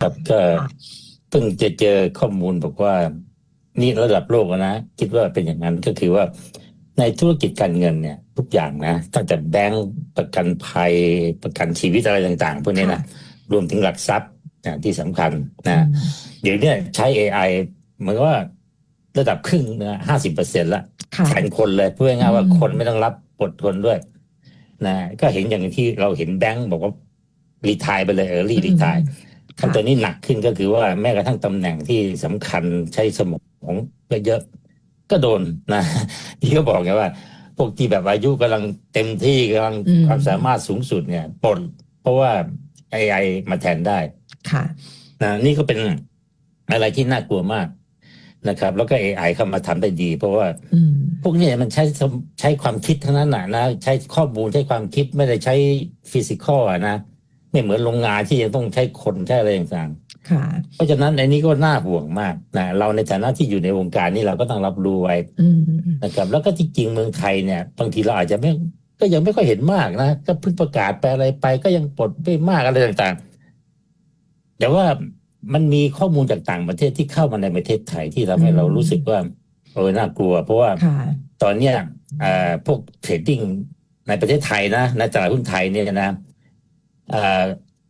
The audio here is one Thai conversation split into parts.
ครับก็เพิ่งจะเจอข้อมูลบอกว่า นี่ระดับโลกแล้วนะ คิดว่าเป็นอย่างนั้นก็คือว่า ในธุรกิจการเงินเนี่ย ทุกอย่างนะตั้งแต่แบงก์ประกันภัยประกันชีวิตอะไรต่าง ๆ พวกนี้นะค่ะรวมถึงหลักทรัพย์นะที่สำคัญอืนะมเดี๋ยวเนี้ใช้ AI เหมือนกับว่าระดับครึ่งนะห้าสิบเปอร์เซ็นต์ละค่ะแทนคนเลยพูดง่ายๆว่าอืมคนไม่ต้องรับบททนด้วยนะก็เห็นอย่างที่เราเห็นแบงก์บอกว่ารีทายไปเลยเออรีรีทาย ขั้นตอนนี้หนักขึ้นก็คือว่าแม้กระทั่งตำแหน่งที่สำคัญใช้สมองเยอะๆก็โดนนะที่เขาบอกไงว่า พวกที่แบบอายุกำลังเต็มที่กำลังอืมความสามารถสูงสุดเนี่ยปลดเพราะว่า AI มาแทนได้ค่ะนะนี่ก็เป็นอะไรที่น่ากลัวมากนะครับ แล้วก็ AI เข้ามาทำได้ดี เพราะว่าอืมพวกเนี้มันใช้สมใช้ความคิดทั้งนั้นนะนะใช้ข้อมูลใช้ความคิดไม่ได้ใช้ฟิสิกอลอะนะ ไม่เหมือนโรงงานที่ยังต้องใช้คนใช้อะไรต่างค่ะๆเพราะฉะนั้นอันนี้ก็น่าห่วงมากนะเราในฐานะที่อยู่ในวงการนี้เราก็ต้องรับรู้ไว้อืมนะครับ แล้วก็จริงๆเมืองไทยเนี่ยบางทีเราอาจจะไม่ก็ยังไม่ค่อยเห็นมากนะก็เพิ่งประกาศไปอะไรไป ก็ยังปลดไม่มากอะไรต่างๆ แต่ว่ามันมีข้อมูลจากต่างประเทศที่เข้ามาในประเทศไทยที่ทำให้เรารู้สึกว่าเออน่ากลัว เพราะว่าค่ะตอนเนี้ยเอ่อพวกเทรดดิ้งในประเทศไทยนะในตลาดหุ้นไทยเนี่ยนะเอ่อ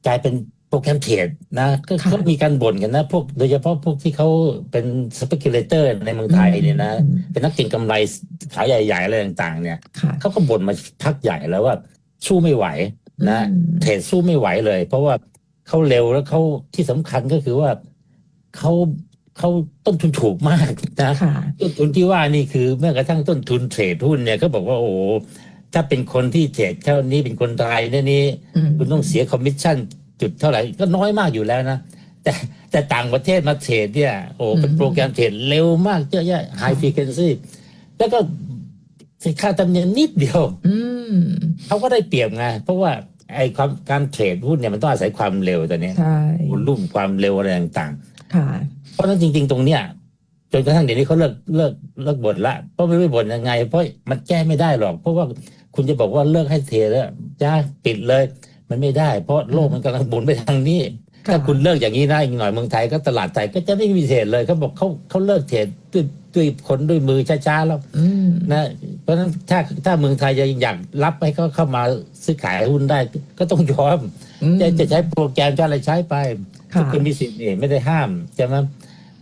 กลายเป็นโปรแกรมเทรดนะก็ค่ะก็มีการบ่นกันนะพวกโดยเฉพาะพวกที่เขาเป็นสเปกุเลเตอร์ในเมืองไทยเนี่ยนะอืมเป็นนักเก็งกำไรขายใหญ่ๆอะไรต่างๆ เนี่ยค่ะเขาก็บ่นมาพักใหญ่แล้วว่าสู้ไม่ไหวนะอืมเทรดสู้ไม่ไหวเลย เพราะว่าเขาเร็วแล้วเขาที่สำคัญก็คือว่าเขาเขาต้นทุนถูกมากนะค่ะต้นทุนที่ว่านี่คือแม้กระทั่งต้นทุนเทรดหุ้นเนี่ยเขาบอกว่าโอ้โห ถ้าเป็นคนที่เทรดเท่านี้เป็นคนไทยเนี่ยนี่อืมคุณต้องเสียคอมมิชชั่นจุดเท่าไหร่ก็น้อยมากอยู่แล้วนะ แต่แต่ต่างประเทศมาเทรดเนี่ยโอ้เป็นอืมโปรแกรมเทรดเร็วมากเยอะแยะไฮฟรีเควนซีแล้วก็ค่าธรรมเนียมนิดเดียวอืมเขาก็ได้เปรียบไงเพราะว่าไอ้ความการเทรดหุ้นเนี่ยมันต้องอาศัยความเร็วตอนนี้ใช่วอลุ่มความเร็วอะไรต่างค่ะๆเพราะฉะนั้นจริง ๆ ตรงเนี้ยจนกระทั่งเดี๋ยวนี้เขาเลิกเลิกเลิกบ่นละเพราะไม่รู้บ่นยังไง เพราะมันแก้ไม่ได้หรอก เพราะว่า คุณจะบอกว่าเลิกให้เทรดแล้วจ้าปิดเลย มันไม่ได้ เพราะโลกมันกำลังหมุนไปทางนี้ ถ้าคุณเลิกอย่างนี้นะอีกหน่อยเมืองไทยก็ตลาดไทยก็จะไม่มีเทรดเลยเขาบอกเขาเขาเลิกเทรดด้วยด้วยคนด้วยมือช้าๆแล้วอืมนะเพราะฉะนั้นถ้าถ้าเมืองไทยจะอยากรับให้เขาเข้ามาซื้อขายหุ้นได้ ก็ต้องยอมอืมจะจะใช้โปรแกรมจะอะไรใช้ไปค่ะทุกคนมีสิทธิ์นี่ไม่ได้ห้ามใช่ไหม